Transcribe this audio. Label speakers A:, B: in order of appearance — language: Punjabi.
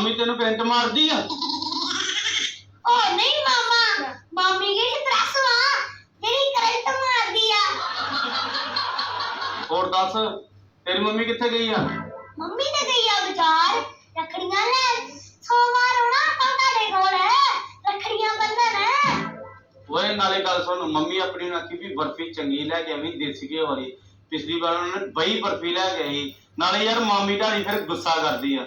A: ਪੈਂਟ ਮਾਰਦੀ ਆ?
B: ਓ ਨਹੀਂ ਮਾਮਾ ਮਾਮੀ ਕਿਹੜੀ ਪ੍ਰੈਸ ਵਾ ਜਿਹੜੀ ਕਰੰਟ ਮਾਰਦੀ ਆ?
A: ਹੋਰ ਦੱਸ ਤੇਰੀ ਮੰਮੀ ਕਿੱਥੇ ਗਈ ਆ?
B: ਮੰਮੀ ਤੇ ਗਈ ਆ ਬਾਜ਼ਾਰ ਰੱਖੜੀਆਂ ਲੈ ਸੋਮਵਾਰ ਆਉਣਾ ਆਪਾਂ ਤੁਹਾਡੇ ਕੋਲ ਰੱਖੜੀਆਂ ਬੰਨਣ।
A: ਓਏ ਨਾਲੇ ਗੱਲ ਸੁਣ ਮੰਮੀ ਆਪਣੀ ਨੂੰ ਆਖੀ ਵੀ ਬਰਫੀ ਚੰਗੀ ਲੈ ਕੇ ਆਵੀਂ ਦੇਸੀ ਘਿਓ ਵਾਲੀ। ਪਿਛਲੀ ਵਾਰ ਉਹਨਾਂ ਨੇ ਬਈ ਬਰਫੀ ਲੈ ਕੇ ਆਈ। ਨਾਲੇ ਯਾਰ ਮਾਮੀ ਢਾਣੀ ਫਿਰ ਗੁੱਸਾ ਕਰਦੀ ਆ।